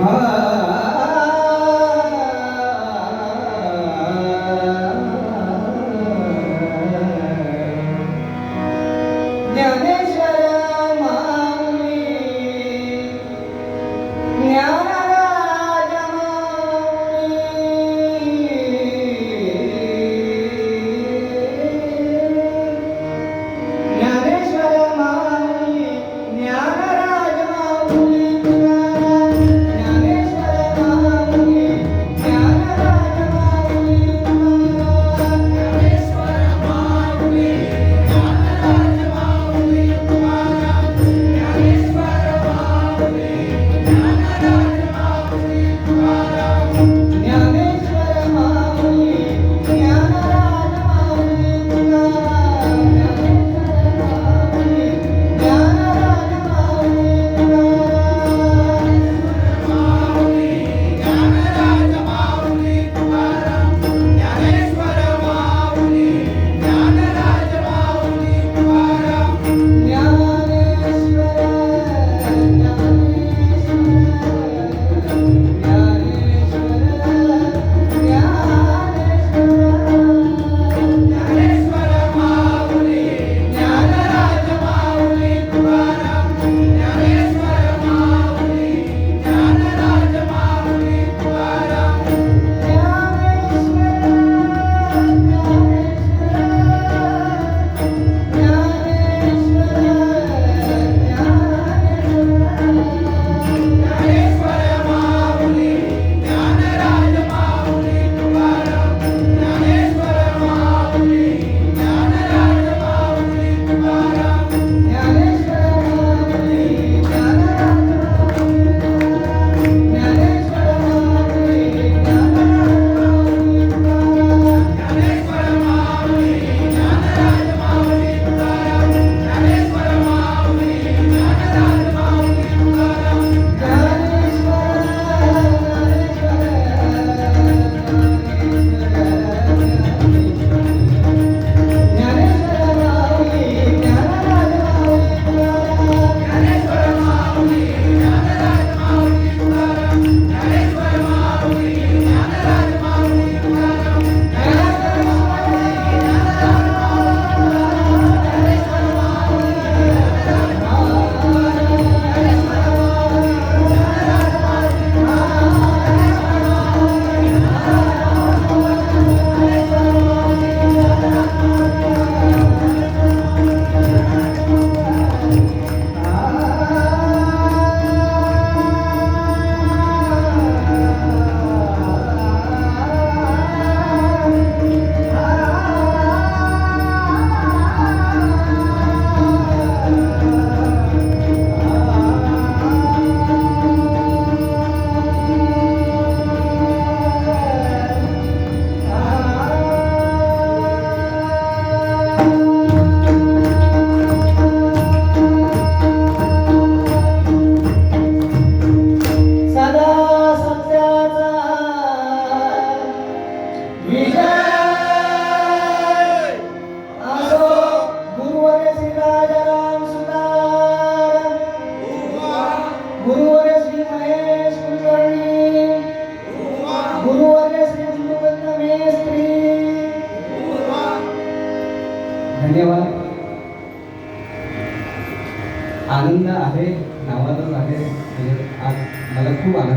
হা धन्यवाद. आनंद आहे नावातच आहे. म्हणजे आज मला खूप आनंद